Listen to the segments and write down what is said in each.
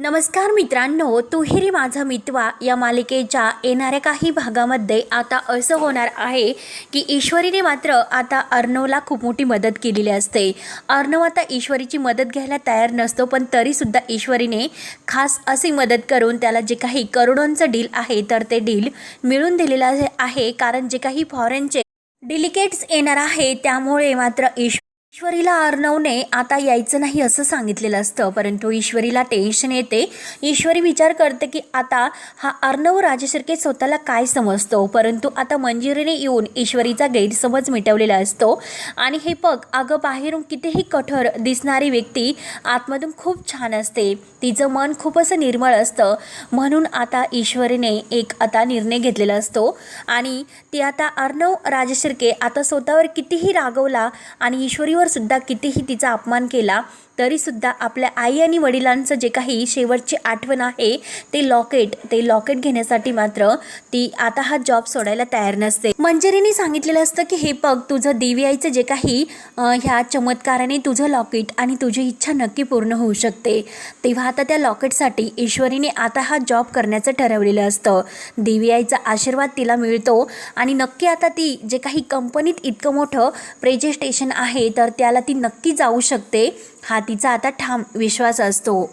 नमस्कार मित्रांनो तुहेरी माझा मितवा या मालिकेच्या येणाऱ्या काही भागामध्ये आता असं होणार आहे की ईश्वरीने मात्र आता अर्णवला खूप मोठी मदत केलेली असते. अर्णव आता ईश्वरीची मदत घ्यायला तयार नसतो पण तरीसुद्धा ईश्वरीने खास अशी मदत करून त्याला जे काही करोडोंचं डील आहे तर ते डील मिळून दिलेलं आहे- आहे कारण जे काही फॉरेनचे डिलिकेट्स येणार आहे त्यामुळे मात्र ईश्वर ईश्वरीला अर्णवने आता यायचं नाही असं सांगितलेलं असतं परंतु ईश्वरीला टेन्शन येते. ईश्वरी विचार करते की आता हा अर्णव राजशिर्के स्वतःला काय समजतो? परंतु आता मंजिरीने येऊन ईश्वरीचा गैरसमज मिटवलेला असतो. आणि हे बघ अगं बाहेरून कितीही कठोर दिसणारी व्यक्ती आतमधून खूप छान असते. तिचं मन खूप असं निर्मळ असतं. म्हणून आता ईश्वरीने एक आता निर्णय घेतलेला असतो. आणि ती आता अर्णव राजशिर्के आता स्वतःवर कितीही रागवला आणि ईश्वरी ईश्वरीवर सुद्धा कितीही तिचा अपमान केला तरीसुद्धा आपल्या आई आणि वडिलांचं जे काही शेवटची आठवण आहे ते लॉकेट ते लॉकेट घेण्यासाठी मात्र ती आता हा जॉब सोडायला तयार नसते. मंजरीने सांगितलेलं असतं की हे बघ तुझं देवीआईचं जे काही ह्या चमत्काराने तुझं लॉकेट आणि तुझी इच्छा नक्की पूर्ण होऊ शकते. तेव्हा आता त्या लॉकेटसाठी ईश्वरीने आता हा जॉब करण्याचं ठरवलेलं असतं. देवीआईचा आशीर्वाद तिला मिळतो आणि नक्की आता ती जे काही कंपनीत इतकं मोठं प्रेजेस्टेशन आहे तर त्याला ती नक्की जाऊ शकते. हा तिचा आता ठाम विश्वास असतो.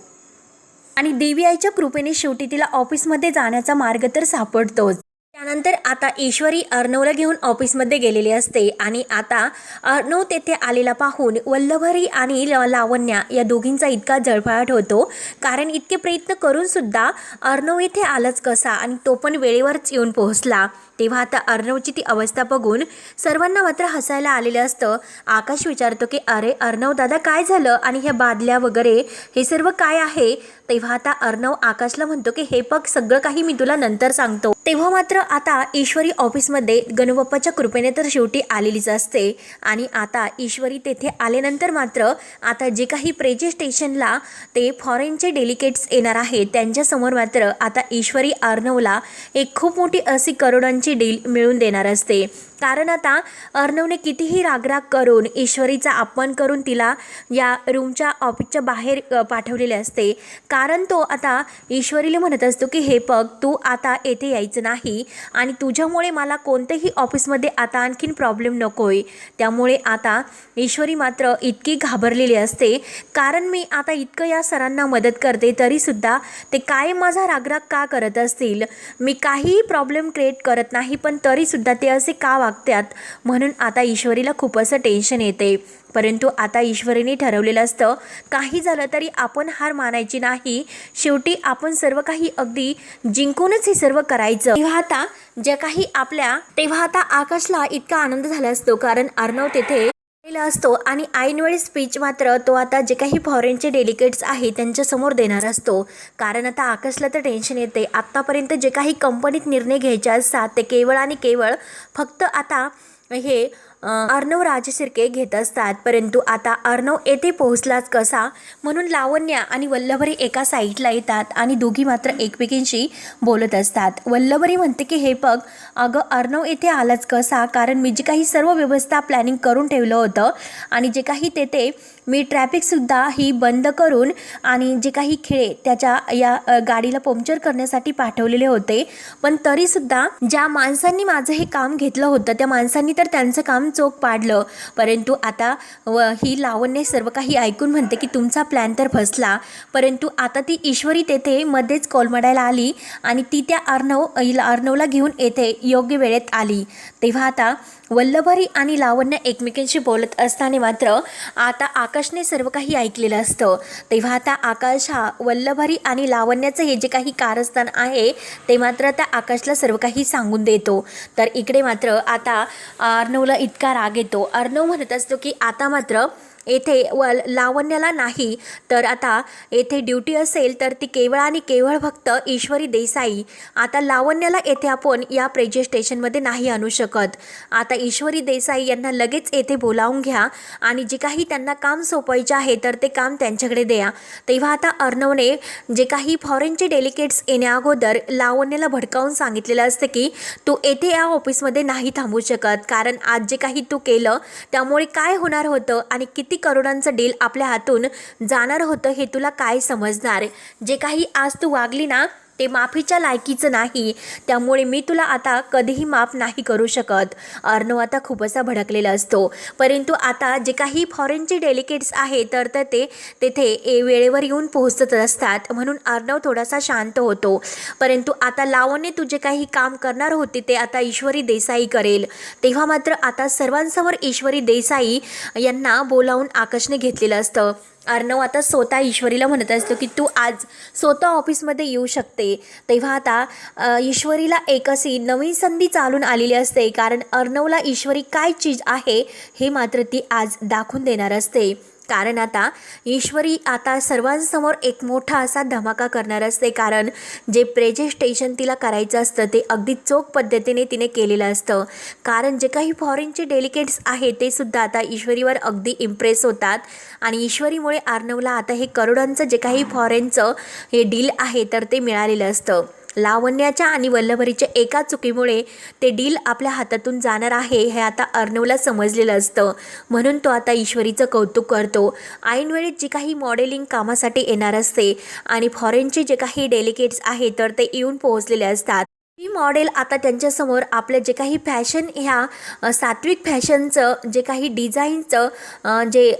आणि देवी आईच्या कृपेने शेवटी तिला ऑफिसमध्ये जाण्याचा मार्ग तर सापडतोच. त्यानंतर आता ईश्वरी अर्णवला घेऊन ऑफिसमध्ये गेलेली असते आणि आता अर्णव तेथे आलेला पाहून वल्लभरी आणि ल- लावण्या या दोघींचा इतका जळफळाट होतो. कारण इतके प्रयत्न करूनसुद्धा अर्णव इथे आलाच कसा आणि तो पण वेळेवरच येऊन पोहोचला. तेव्हा आता अर्णवची ती अवस्था बघून सर्वांना मात्र हसायला आलेलं असतं. आकाश विचारतो की अरे अर्णव दादा काय झालं? आणि ह्या बादल्या वगैरे हे सर्व काय आहे? तेव्हा आता अर्णव आकाशला म्हणतो की हे बघ सगळं काही मी तुला नंतर सांगतो. तेव्हा मात्र आता ईश्वरी ऑफिसमध्ये गणुबाप्पाच्या कृपेने तर शेवटी आलेलीच असते. आणि आता ईश्वरी तेथे आल्यानंतर मात्र आता जे काही प्रेजे स्टेशनला ते फॉरेनचे डेलिकेट्स येणार आहेत त्यांच्यासमोर मात्र आता ईश्वरी अर्णवला एक खूप मोठी अशी करोडांची डील मिळून देणार असते. कारण आता अर्णवने कितीही रागराग करून ईश्वरीचा अपमान करून तिला या रूमच्या ऑफिसच्या बाहेर पाठवलेले असते. कारण तो आता ईश्वरीला म्हणत असतो की हे पग तू आता येथे यायचं नाही आणि तुझ्यामुळे मला कोणत्याही ऑफिसमध्ये आता आणखीन प्रॉब्लेम नको आहे त्यामुळे आता ईश्वरी मात्र इतकी घाबरलेली असते. कारण मी आता इतकं या सरांना मदत करते तरीसुद्धा ते काय माझा रागराग का करत असतील? मी काहीही प्रॉब्लेम क्रिएट करत नाही नाही पण तरीसुद्धा ते असे का वागतात म्हणून आता ईश्वरीला खूप असं टेन्शन येते. परंतु आता ईश्वरीने ठरवलेलं असतं काही झालं तरी आपण हार मानायची नाही. शेवटी आपण सर्व काही अगदी जिंकूनच हे सर्व करायचं. तेव्हा आता ज्या काही आपल्या तेव्हा आता आकाशला इतका आनंद झाला असतो. कारण अर्णव तेथे गेलेला असतो आणि ऐनवेळी स्पीच मात्र तो आता जे काही फॉरेनचे डेलिकेट्स आहे त्यांच्यासमोर देणार असतो. कारण आता आकाशला तर टेन्शन येते आत्तापर्यंत जे काही कंपनीत निर्णय घ्यायचे असतात ते केवळ आणि केवळ फक्त आता हे अर्णव राजशिर्के घेत असतात. परंतु आता अर्णव येथे पोहोचलाच कसा? म्हणून लावण्या आणि वल्लभरी एका साईडला येतात आणि दोघी मात्र एकमेकींशी बोलत असतात. वल्लभरी म्हणते की हे बघ अगं अर्णव येथे आलाच कसा? कारण मी जे काही सर्व व्यवस्था प्लॅनिंग करून ठेवलं होतं आणि जे काही तेथे मी ट्रॅफिकसुद्धा ही बंद करून आणि जे काही खेळे त्याच्या या गाडीला पंक्चर करण्यासाठी पाठवलेले होते. पण तरीसुद्धा ज्या माणसांनी माझं हे काम घेतलं होतं त्या माणसांनी तर त्यांचं काम चोख पाडलं. परंतु आता व ही लावण्य सर्व काही ऐकून म्हणते की तुमचा प्लॅन तर फसला. परंतु आता ती ईश्वरी तेथे मध्येच कोलमडायला आली आणि ती त्या अर्णव अर्णवला घेऊन येथे योग्य वेळेत आली. तेव्हा आता वल्लभरी आणि लावण्य एकमेकांशी बोलत असताना मात्र आता आकाशने सर्व काही ऐकलेलं असतं. तेव्हा आता आकाश हा वल्लभरी आणि लावण्याचं हे जे काही कारस्थान आहे ते मात्र त्या आकाशला सर्व काही सांगून देतो. तर इकडे मात्र आता अर्णवला इतका राग येतो. अर्णव म्हणत असतो की आता मात्र येथे व लावण्याला नाही. तर आता येथे ड्युटी असेल तर ती केवळ आणि केवळ फक्त ईश्वरी देसाई. आता लावण्याला येथे आपण या प्रेजे स्टेशनमध्ये नाही आणू शकत. आता ईश्वरी देसाई यांना लगेच येथे बोलावून घ्या आणि जे काही त्यांना काम सोपवायचे आहे तर ते काम त्यांच्याकडे द्या. तेव्हा आता अर्णवने जे काही फॉरेनचे डेलिकेट्स येण्या अगोदर लावण्याला भडकावून सांगितलेलं असतं की तू येथे या ऑफिसमध्ये नाही थांबू शकत. कारण आज जे काही तू केलं त्यामुळे काय होणार होतं आणि किती करोडांचं डील आपल्या हातून जाणार होतं हे तुला काय समजणार? जे काही आज तू वागली ना ते माफीच्या लायकीचं नाही. त्यामुळे मी तुला आता कधीही माफ नाही करू शकत. अर्णव आता खूप असा भडकलेला असतो. परंतु आता जे काही फॉरेनचे डेलिकेट्स आहे तर तर ते तेथे ए वेळेवर येऊन पोहोचत असतात. म्हणून अर्णव थोडासा शांत होतो. परंतु आता लावणे तू जे काही काम करणार होते ते आता ईश्वरी देसाई करेल. तेव्हा मात्र आता सर्वांसमोर ईश्वरी देसाई यांना बोलावून आकाशने घेतलेलं असतं. अर्णव आता स्वतः ईश्वरीला म्हणत असतो की तू आज स्वतः ऑफिसमध्ये येऊ शकते. तेव्हा आता ईश्वरीला एक अशी नवीन संधी चालून आलेली असते. कारण अर्णवला ईश्वरी काय चीज आहे हे मात्र ती आज दाखवून देणार असते. कारण आता ईश्वरी आता सर्वांसमोर एक मोठा असा धमाका करणार असते. कारण जे प्रेजेस्टेशन तिला करायचं असतं ते अगदी चोख पद्धतीने तिने केलेलं असतं. कारण जे काही फॉरेनचे डेलिकेट्स आहे ते सुद्धा आता ईश्वरीवर अगदी इम्प्रेस होतात. आणि ईश्वरीमुळे आर्नवला आता हे करोडांचं जे काही फॉरेनचं हे डील आहे तर ते मिळालेलं असतं. लावण्याच्या आणि वल्लभरीच्या एका चुकीमुळे ते डील आपल्या हातातून जाणार आहे हे आता अर्णवला समजलेलं असतं. म्हणून तो आता ईश्वरीचं कौतुक करतो. ऐनवेळी जी काही मॉडेलिंग कामासाठी येणार असते आणि फॉरेनचे जे काही डेलिकेट्स आहे तर ते येऊन पोहोचलेले असतात. ही मॉडेल आता त्यांच्यासमोर आपलं जे काही फॅशन ह्या सात्विक फॅशनचं जे काही डिझाईनचं जे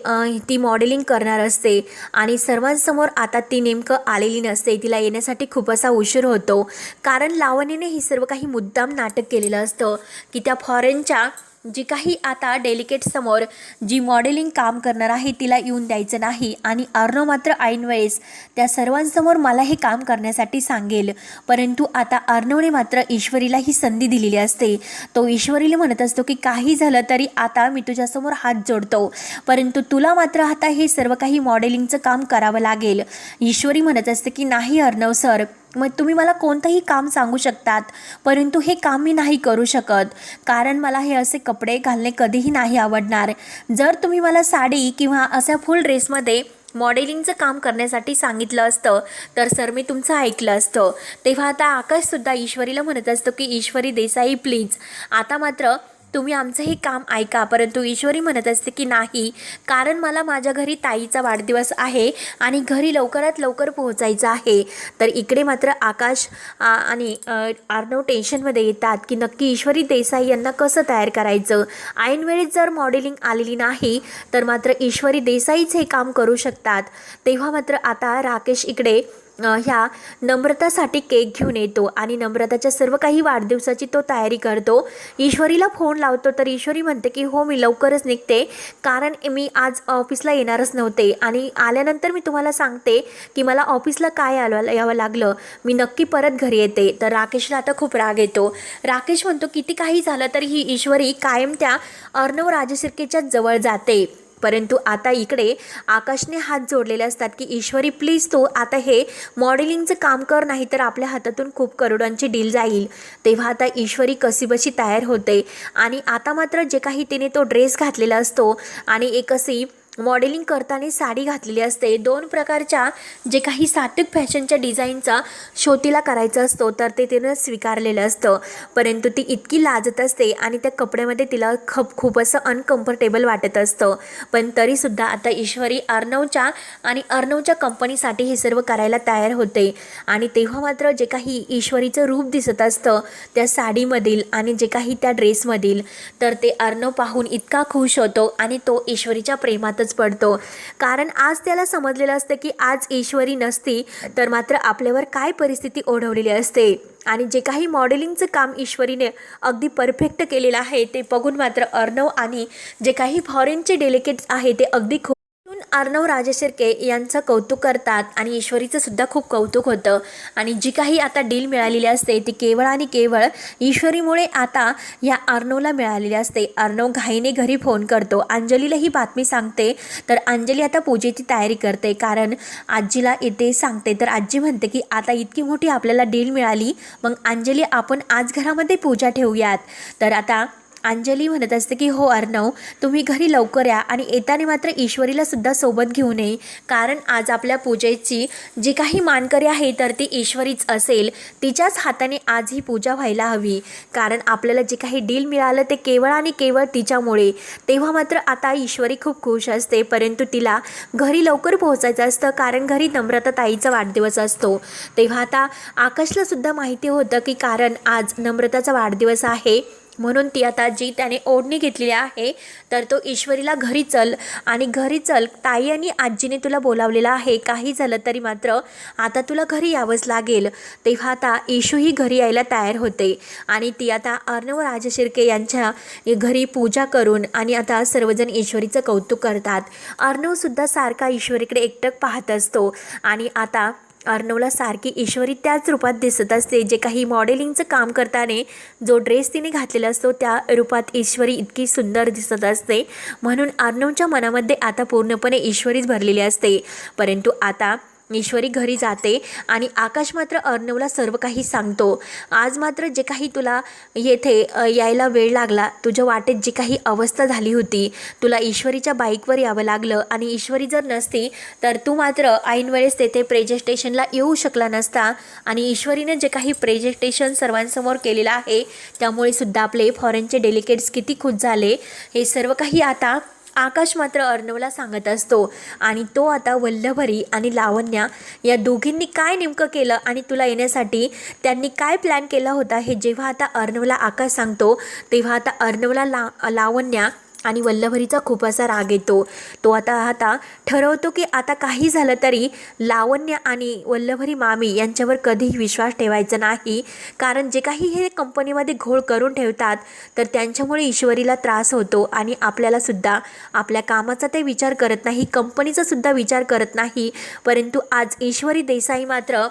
ती मॉडेलिंग करणार असते आणि सर्वांसमोर आता ती नेमकं आलेली नसते तिला येण्यासाठी खूप असा उशीर होतो. कारण लावणीने ही सर्व काही मुद्दाम नाटक केलेलं असतं की त्या फॉरेनच्या जी काही आता डेलिकेटसमोर जी मॉडेलिंग काम करणार आहे तिला येऊन द्यायचं नाही. आणि अर्णव मात्र ऐनवेळेस त्या सर्वांसमोर मला हे काम करण्यासाठी सांगेल. परंतु आता अर्णवने मात्र ईश्वरीला ही संधी दिलेली असते. तो ईश्वरीला म्हणत असतो की काही झालं तरी आता मी तुझ्यासमोर हात जोडतो. परंतु तुला मात्र आता हे सर्व काही मॉडेलिंगचं काम करावं लागेल. ईश्वरी म्हणत असते की नाही अर्णव सर मग तुम्ही मला कोणतंही काम सांगू शकतात परंतु हे काम मी नाही करू शकत. कारण मला हे असे कपडे घालणे कधीही नाही आवडणार. जर तुम्ही मला साडी किंवा अशा फुल ड्रेसमध्ये मॉडेलिंगचं काम करण्यासाठी सांगितलं असतं तर सर मी तुमचं ऐकलं असतं. तेव्हा आता आकाशसुद्धा ईश्वरीला म्हणत असतो की ईश्वरी देसाई प्लीज. आता मात्र तुम्ही आमचं हे काम ऐका. परंतु ईश्वरी म्हणत असते की नाही कारण मला माझ्या घरी ताईचा वाढदिवस आहे आणि घरी लवकरात लवकर पोहोचायचं आहे. तर इकडे मात्र आकाश आणि अ, टेन्शनमध्ये येतात की नक्की ईश्वरी देसाई यांना कसं तयार करायचं? ऐनवेळीच जर मॉडेलिंग आलेली नाही तर मात्र ईश्वरी देसाईच हे काम करू शकतात. तेव्हा मात्र आता राकेश इकडे ह्या नम्रतासाठी केक घेऊन येतो आणि नम्रताच्या सर्व काही वाढदिवसाची तो तयारी करतो. ईश्वरीला फोन लावतो तर ईश्वरी म्हणते की हो मी लवकरच निघते. कारण मी आज ऑफिसला येणारच नव्हते आणि आल्यानंतर मी तुम्हाला सांगते की मला ऑफिसला काय आलं यावं लागलं. मी नक्की परत घरी येते. तर राकेशला आता खूप राग येतो. राकेश म्हणतो किती काही झालं तर ही ईश्वरी कायम त्या अर्णव राजसिरकेच्या जवळ जाते. परंतु आता इकडे आकाशने हात जोडलेले असतात की ईश्वरी प्लीज तू आता हे मॉडेलिंगचं काम कर नाही तर आपल्या हातातून खूप करोडांची डील जाईल. तेव्हा आता ईश्वरी कसीबशी तयार होते. आणि आता मात्र जे काही तिने तो ड्रेस घातलेला असतो आणि एक अशी मॉडेलिंग करताना साडी घातलेली असते. दोन प्रकारच्या जे काही सात्विक फॅशनच्या डिझाईनचा शोतीला करायचं करायचा असतो तर ते तिनं स्वीकारलेलं असतं. परंतु ती इतकी लाजत असते आणि त्या कपड्यामध्ये तिला खप खूप असं अनकम्फर्टेबल वाटत असतं. पण तरीसुद्धा आता ईश्वरी अर्णवच्या आणि अर्णवच्या कंपनीसाठी हे सर्व करायला तयार होते. आणि तेव्हा मात्र जे काही ईश्वरीचं रूप दिसत असतं त्या साडीमधील आणि जे काही त्या ड्रेसमधील तर ते अर्णव पाहून इतका खुश होतो आणि तो ईश्वरीच्या प्रेमातच पडतो. कारण आज त्याला समजलेलं असतं की आज ईश्वरी नसती तर मात्र आपल्यावर काय परिस्थिती ओढवलेली असते? आणि जे काही मॉडेलिंगचं काम ईश्वरीने अगदी परफेक्ट केलेलं आहे ते बघून मात्र अर्णव आणि जे काही फॉरेनचे डेलिकेट्स आहे ते अगदी खूप अर्णव राजशिर्के यांचं कौतुक करतात आणि ईश्वरीचं सुद्धा खूप कौतुक होतं. आणि जी काही आता डील मिळालेली असते ती केवळ आणि केवळ ईश्वरीमुळे आता या अर्णवला मिळालेली असते. अर्णव घाईने घरी फोन करतो. अंजलीला ही बातमी सांगते. तर अंजली आता पूजेची तयारी करते. कारण आजीला येते सांगते. तर आजी म्हणते की आता इतकी मोठी आपल्याला डील मिळाली. मग अंजली आपण आज घरामध्ये पूजा ठेवूयात. तर आता अंजली म्हणत असते की हो अर्णव तुम्ही घरी लवकर या आणि येताना मात्र ईश्वरीला सुद्धा सोबत घेऊ नये. कारण आज आपल्या पूजेची जी काही मानकरी आहे तर ती ईश्वरीच असेल. तिच्याच हाताने आज ही पूजा व्हायला हवी. कारण आपल्याला जे काही डील मिळालं ते केवळ आणि केवळ तिच्यामुळे. तेव्हा मात्र आता ईश्वरी खूप खुश असते. परंतु तिला घरी लवकर पोहोचायचं असतं कारण घरी नम्रता ताईचा वाढदिवस असतो. तेव्हा आता आकाशला सुद्धा माहिती होतं की कारण आज नम्रताचा वाढदिवस आहे. म्हणून ती आता जी त्याने ओढणी घेतलेली आहे तर तो ईश्वरीला घरी चल. आणि घरी चल ताई आणि आजीने तुला बोलावलेला आहे. काही झालं तरी मात्र आता तुला घरी यावंच लागेल. तेव्हा आता ईशूही घरी यायला तयार होते. आणि ती आता अर्णव राजशिर्के यांच्या घरी पूजा करून आणि आता सर्वजण ईश्वरीचं कौतुक करतात. अर्णवसुद्धा सारखा ईश्वरीकडे एकटक पाहत असतो. आणि आता अर्णवला सारखी ईश्वरी त्याच रूपात दिसत असते जे काही मॉडेलिंगचं काम करताना जो ड्रेस तिने घातलेला असतो त्या रूपात ईश्वरी इतकी सुंदर दिसत असते. म्हणून अर्णवच्या मनामध्ये आता पूर्णपणे ईश्वरीच भरलेली असते. परंतु आता ईश्वरी घरी जाते आणि आकाश मात्र अर्णवला सर्व काही सांगतो. आज मात्र जे काही तुला येथे यायला वेळ लागला तुझ्या वाटेत जी काही अवस्था झाली होती तुला ईश्वरीच्या बाईकवर यावं लागलं आणि ईश्वरी जर नसती तर तू मात्र ऐनवेळेस तेथे प्रेजेस्टेशनला येऊ शकला नसता आणि ईश्वरीने जे काही प्रेजेस्टेशन सर्वांसमोर केलेलं आहे त्यामुळे सुद्धा आपले फॉरेनचे डेलिकेट्स किती खुश झाले हे सर्व काही आता आकाश मात्र अर्णवला सांगत असतो. आणि तो आता वल्लभरी आणि लावण्या या दोघींनी काय नेमकं केलं आणि तुला येण्यासाठी त्यांनी काय प्लॅन केला होता हे जेव्हा आता अर्णवला आकाश सांगतो तेव्हा आता अर्णवला ला लावण्या आणि वल्लभरीचा खूप असा राग येतो. तो आता आता ठरवतो की आता काही झालं तरी लावण्य आणि वल्लभरी मामी यांच्यावर कधीही विश्वास ठेवायचा नाही. कारण जे काही हे कंपनीमध्ये घोळ करून ठेवतात तर त्यांच्यामुळे ईश्वरीला त्रास होतो आणि आपल्यालासुद्धा आपल्या कामाचा ते विचार करत नाही कंपनीचासुद्धा विचार करत नाही. परंतु आज ईश्वरी देसाई मात्र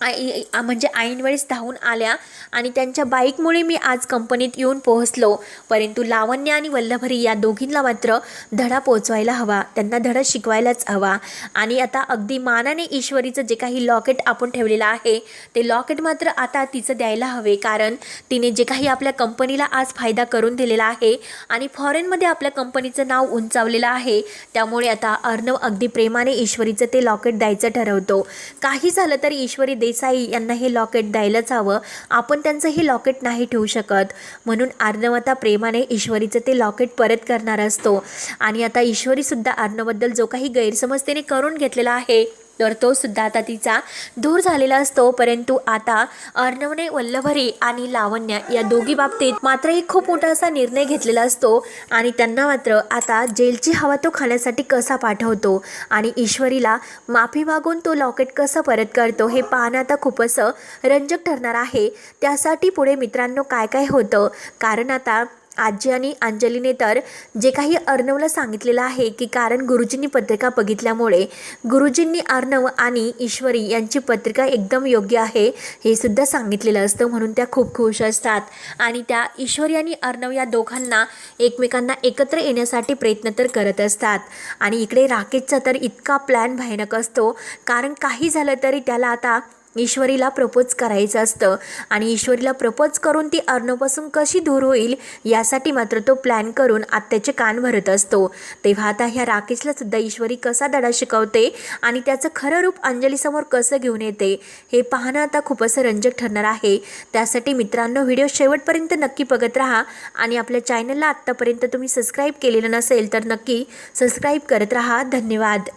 आई म्हणजे ऐनवेळेस धावून आल्या आणि त्यांच्या बाईकमुळे मी आज कंपनीत येऊन पोहोचलो. परंतु लावण्य आणि वल्लभरी या दोघींना मात्र धडा पोचवायला हवा. त्यांना धडा शिकवायलाच हवा. आणि आता अगदी मानाने ईश्वरीचं जे काही लॉकेट आपण ठेवलेलं आहे ते लॉकेट मात्र आता तिचं द्यायला हवे. कारण तिने जे काही आपल्या कंपनीला आज फायदा करून दिलेला आहे आणि फॉरेनमध्ये आपल्या कंपनीचं नाव उंचावलेलं आहे त्यामुळे आता अर्णव अगदी प्रेमाने ईश्वरीचं ते लॉकेट द्यायचं ठरवतो. काही झालं तरी ईश्वरी दे देसाई यांना हे लॉकेट द्यायलाच हवं. आपण त्यांचं हे लॉकेट नाही ठेवू शकत. म्हणून अर्णव आता प्रेमाने ईश्वरीचं ते लॉकेट परत करणार असतो. आणि आता ईश्वरीसुद्धा अर्णवबद्दल जो काही गैरसमज त्याने करून घेतलेला आहे तर तो सुद्धा आता तिचा दूर झालेला असतो. परंतु आता अर्णवने वल्लभरी आणि लावण्य या दोघी बाबतीत मात्र एक खूप मोठा असा निर्णय घेतलेला असतो. आणि त्यांना मात्र आता जेलची हवा तो खाण्यासाठी कसा पाठवतो? आणि ईश्वरीला माफी मागून तो लॉकेट कसं परत करतो? हे पाहणं आता खूप असं रंजक ठरणार आहे. त्यासाठी पुढे मित्रांनो काय काय होतं? कारण आता आजी आणि अंजलीने तर जे काही अर्णवला सांगितलेलं आहे की कारण गुरुजींनी पत्रिका बघितल्यामुळे गुरुजींनी अर्णव आणि ईश्वरी यांची पत्रिका एकदम योग्य आहे हे सुद्धा सांगितलेलं असतं म्हणून त्या खूप खुश असतात. आणि त्या ईश्वरी आणि अर्णव या दोघांना एकमेकांना एकत्र येण्यासाठी प्रयत्न तर करत असतात. आणि इकडे राकेशचा तर इतका प्लॅन भयानक असतो. कारण काही झालं तरी त्याला आता ईश्वरीला प्रपोज करायचं असतं. आणि ईश्वरीला प्रपोज करून ती अर्णवपासून कशी दूर होईल यासाठी मात्र तो प्लॅन करून आत्याचे कान भरत असतो. तेव्हा आता ह्या राकेशला सुद्धा ईश्वरी कसा धडा शिकवते आणि त्याचं खरं रूप अंजलीसमोर कसं घेऊन येते हे पाहणं आता खूप असं रंजक ठरणार आहे. त्यासाठी मित्रांनो व्हिडिओ शेवटपर्यंत नक्की बघत राहा. आणि आपल्या चॅनलला आत्तापर्यंत तुम्ही सबस्क्राईब केलेलं नसेल तर नक्की सबस्क्राईब करत राहा. धन्यवाद.